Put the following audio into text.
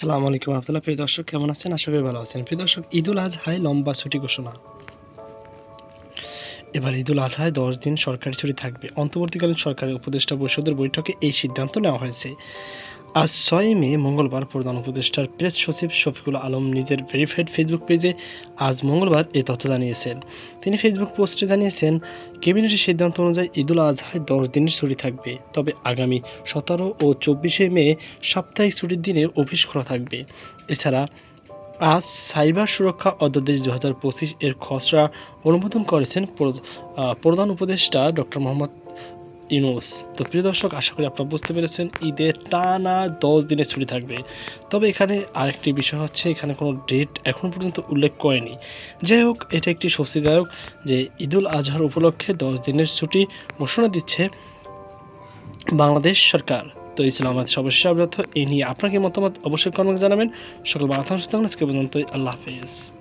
সালামু আলাইকুম আবদুল্লাহ প্রিয় দর্শক, কেমন আছেন? আশা করি ভালো আছেন। প্রিয় দর্শক, ঈদুল আজহায় লম্বা ছুটি ঘোষণা। এবার ঈদুল আজহায় দশ দিন সরকারি ছুটি থাকবে। অন্তর্বর্তীকালীন সরকারের উপদেষ্টা পরিষদের বৈঠকে এই সিদ্ধান্ত নেওয়া হয়েছে। আজ ছয় মে, মঙ্গলবার প্রধান উপদেষ্টার প্রেস সচিব শফিকুল আলম নিজের ভেরিফাইড ফেসবুক পেজে আজ মঙ্গলবার এ তথ্য জানিয়েছেন। তিনি ফেসবুক পোস্টে জানিয়েছেন, ক্যাবিনেটের সিদ্ধান্ত অনুযায়ী ঈদুল আজহায় দশ দিনের ছুটি থাকবে, তবে আগামী সতেরো ও চব্বিশে মে সাপ্তাহিক ছুটির দিনে অফিস খোলা থাকবে। এছাড়া আজ সাইবার সুরক্ষা অধ্যাদেশ দু হাজার পঁচিশ এর খসড়া অনুমোদন করেছেন প্রধান উপদেষ্টা ডক্টর মোহাম্মদ ইউনুস তো প্রিয় দর্শক, আশা করি আপনারা বুঝতে পেরেছেন ঈদের টানা দশ দিনের ছুটি থাকবে। তবে এখানে আরেকটি বিষয় হচ্ছে, এখানে কোনো ডেট এখন পর্যন্ত উল্লেখ করেনি। যাই হোক, এটা একটি স্বস্তিদায়ক যে ঈদুল আজহার উপলক্ষে দশ দিনের ছুটি ঘোষণা দিচ্ছে বাংলাদেশ সরকার। তো এই ছিল আমাদের সর্বশেষ আপডেট। এই নিয়ে আপনাকে মতামত অবশ্যই কমেন্ট জানাবেন। সকল বাংলা আজকে পর্যন্ত আল্লাহ হাফিজ।